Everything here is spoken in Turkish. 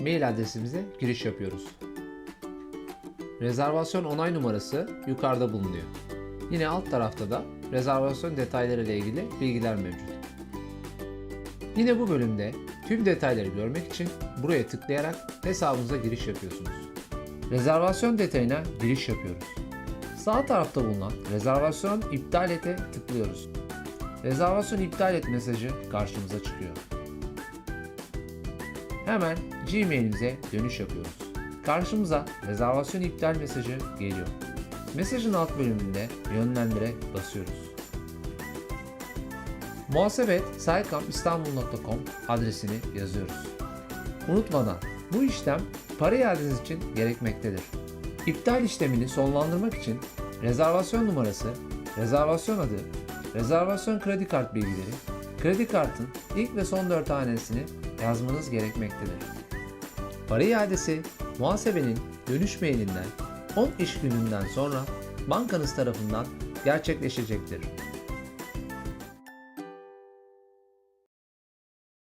mail adresimize giriş yapıyoruz. Rezervasyon onay numarası yukarıda bulunuyor. Yine alt tarafta da rezervasyon detayları ile ilgili bilgiler mevcut. Yine bu bölümde tüm detayları görmek için buraya tıklayarak hesabınıza giriş yapıyorsunuz. Rezervasyon detayına giriş yapıyoruz. Sağ tarafta bulunan rezervasyon iptal ete tıklıyoruz. Rezervasyon iptal et mesajı karşımıza çıkıyor. Hemen Gmail'imize dönüş yapıyoruz. Karşımıza rezervasyon iptal mesajı geliyor. Mesajın alt bölümünde yönlendire basıyoruz. Muhasebet saykapistanbul.com adresini yazıyoruz. Unutmadan bu işlem para iadeniz için gerekmektedir. İptal işlemini sonlandırmak için rezervasyon numarası, rezervasyon adı, rezervasyon kredi kart bilgileri, kredi kartın ilk ve son dört hanesini yazmanız gerekmektedir. Para iadesi muhasebenin dönüş mailinden 10 iş gününden sonra bankanız tarafından gerçekleşecektir.